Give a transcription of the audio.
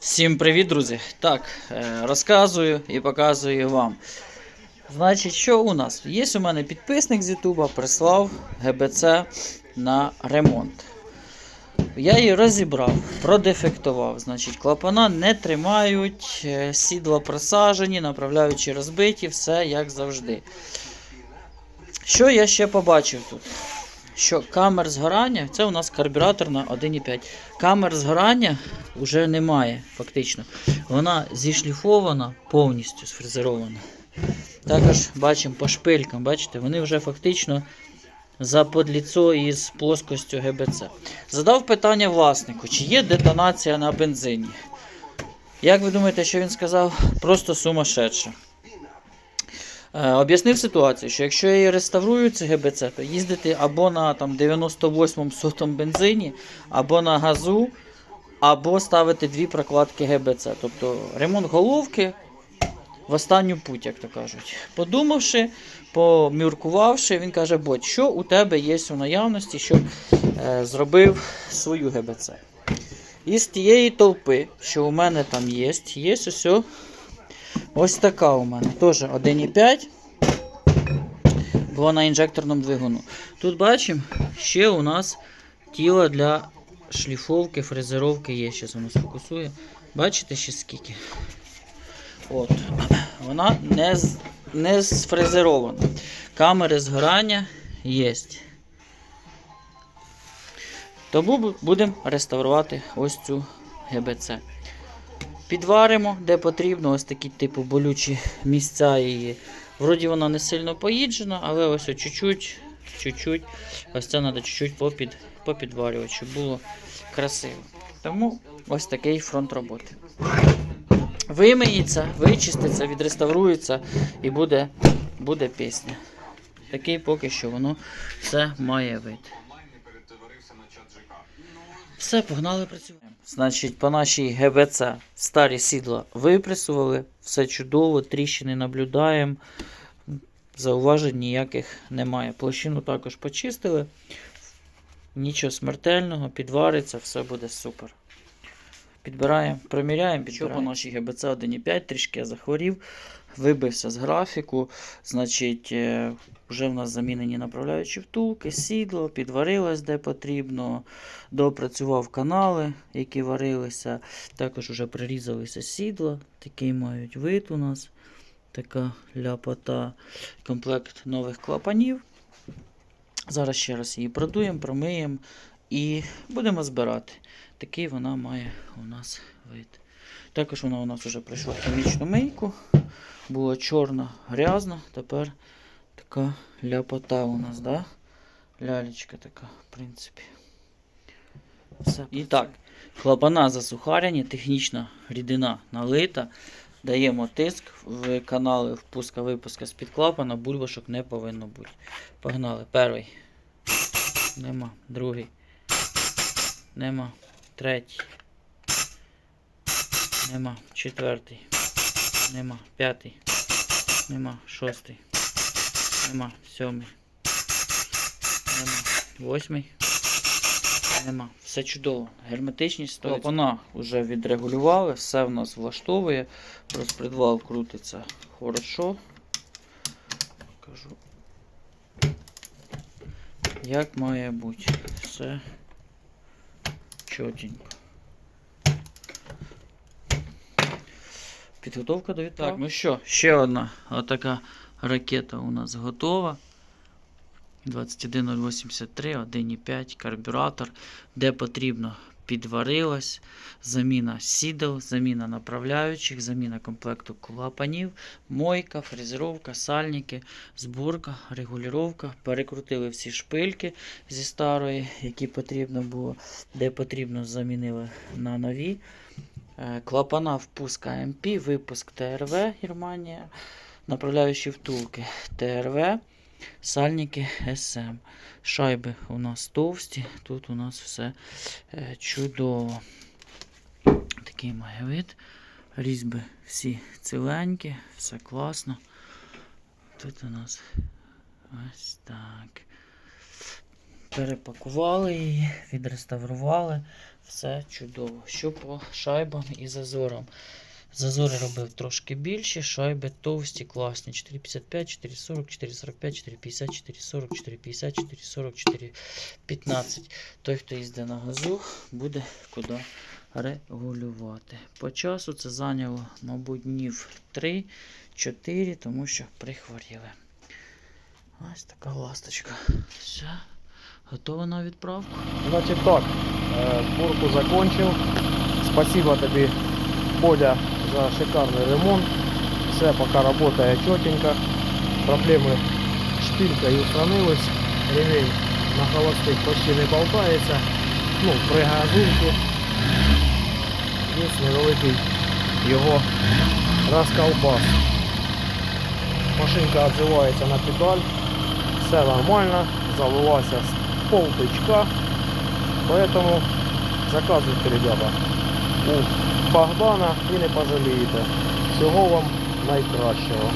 Всім привіт, друзі! Так, е, розказую і показую вам. Значить, що у нас? Є у мене підписник з Ютуба, прислав ГБЦ на ремонт. Я її розібрав, продефектував. Значить, клапана не тримають, е, сідла просажені, направляючі розбиті, все як завжди. Що я ще побачив тут? Що камер згорання, це у нас карбюратор на 1,5. Камер згорання вже немає, фактично. Вона зішліфована, повністю сфрезерована. Також бачимо по шпилькам, бачите, вони вже фактично заподліцо із плоскостю ГБЦ. Задав питання власнику, чи є детонація на бензині. Як ви думаєте, що він сказав? Просто сумасшедша. Е, Об'яснив ситуацію, що якщо я її реставрую, це ГБЦ, то їздити або на там, 98-му сотому бензині, або на газу, або ставити дві прокладки ГБЦ. Тобто ремонт головки в останню путь, як то кажуть. Подумавши, поміркувавши, він каже: Бодь, що у тебе є у наявності, щоб е, зробив свою ГБЦ. Із тієї толпи, що у мене там є, є ось Ось така у мене. Теж 1,5. Була на інжекторному двигуну. Тут бачимо, ще у нас тіло для шліфовки, фрезеровки є. Зараз воно сфокусує. Бачите ще скільки? От. Вона не, не сфрезерована. Камери згорання є. Тому будемо реставрувати ось цю ГБЦ. Підваримо, де потрібно, ось такі типу болючі місця її. Вроді вона не сильно поїджена, але ось о, чуть-чуть, чуть-чуть, ось це треба чуть-чуть попід, попідварювати, щоб було красиво. Тому ось такий фронт роботи. Вимиється, вичиститься, відреставрується і буде, буде пісня. Такий поки що воно все має вид. Все, погнали працювати. Значить, по нашій ГБЦ старі сідла випресували, все чудово, тріщини наблюдаємо. Зауважень ніяких немає. Площину також почистили. Нічого смертельного, підвариться, все буде супер. Підбираємо, приміряємо, підбираємо. Що по нашій ГБЦ 1.5 трішки я захворів, вибився з графіку. Значить, е, вже в нас замінені направляючі втулки, сідло, підварилось де потрібно, допрацював канали, які варилися. Також вже прирізалися сідла, такий мають вид у нас. Така ляпота, комплект нових клапанів. Зараз ще раз її продуємо, промиємо і будемо збирати. Такий вона має у нас вид. Також вона у нас вже пройшла хімічну мийку. Була чорна, грязна, тепер така ляпота у нас, да? Лялечка така, в принципі. Все. І так, клапана засухарені, технічна рідина налита. Даємо тиск в канали впуска-випуска з-під клапана, бульбашок не повинно бути. Погнали. Перший. Нема. Другий. Нема. Третій. Нема. Четвертий. Нема. П'ятий. Нема. Шостий. Нема. Сьомий. Нема. Восьмий. Нема. Все чудово. Герметичність клапана вже відрегулювали, все в нас влаштовує. Розпредвал крутиться хорошо. Покажу. Як має бути. Все чотенько. Підготовка до відправки. Так, ну що, ще одна отака ракета у нас готова. 21083, 1,5 карбюратор, де потрібно підварилась, заміна сідел, заміна направляючих, заміна комплекту клапанів, мойка, фрезеровка, сальники, зборка, регулювання. Перекрутили всі шпильки зі старої, які потрібно було, де потрібно замінили на нові. Е, Клапана впуска МП, випуск ТРВ Германія, направляючі втулки ТРВ. Сальники СМ. Шайби у нас товсті, тут у нас все е, чудово. Такий має вид. Різьби всі ціленькі, все класно. Тут у нас ось так. Перепакували її, відреставрували. Все чудово. Що по шайбам і зазорам. Зазори робив трошки більше, шайби товсті, класні. 4,55, 4,40, 4,45, 4,50, 4,40, 4,50, 4,40, 4,15. Той, хто їздить на газу, буде куди регулювати. По часу це зайняло, мабуть, днів 3-4, тому що прихворіли. Ось така ласточка. Все. Готова на відправку. Значит так, э, сборку закончил. Спасибо тебе, Бодя, за шикарный ремонт. Все пока работает четенько. Проблемы шпилькой устранились. Ремень на холостых почти не болтається. Ну, при газунку. Є невеликий його розколбас. Машинка відзивається на педаль. Все нормально. Завелася з полтичка. Поэтому заказуйте, ребята, у Богдана і не пожалієте. Всього вам найкращого.